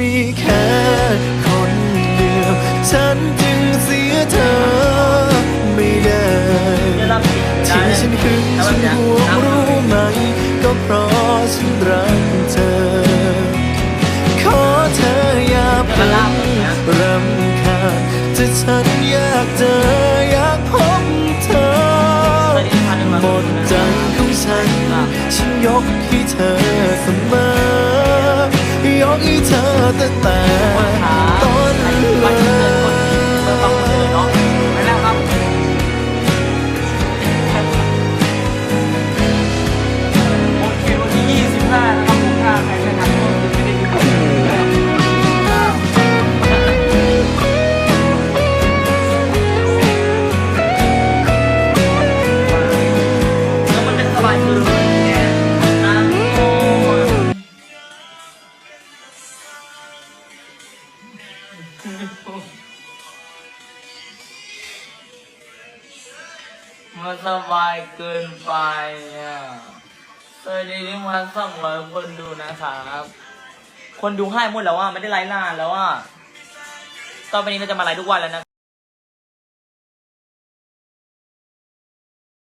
มีแค่คนเดียว ฉันจึงเสียเธอไม่ได้จะรับผิดได้ที่ฉันหึงฉันหวงรู้ไหม ก็เพราะฉันรักเธอ ขอเธออย่าเพิ่งรำคาญถ้าฉันอยากเจออยากพบเธอ หมดใจของฉัน ฉันยกให้เธอเสมอ ให้ มันสบายเกินไปอะสวัสดีที่มาสองร้อยคนดูนะครับ คนดูให้หมดแล้วว่าไม่ได้ไลฟ์นานแล้วว่าต่อไปนี้เราจะมาไลฟ์ทุกวันแล้วนะ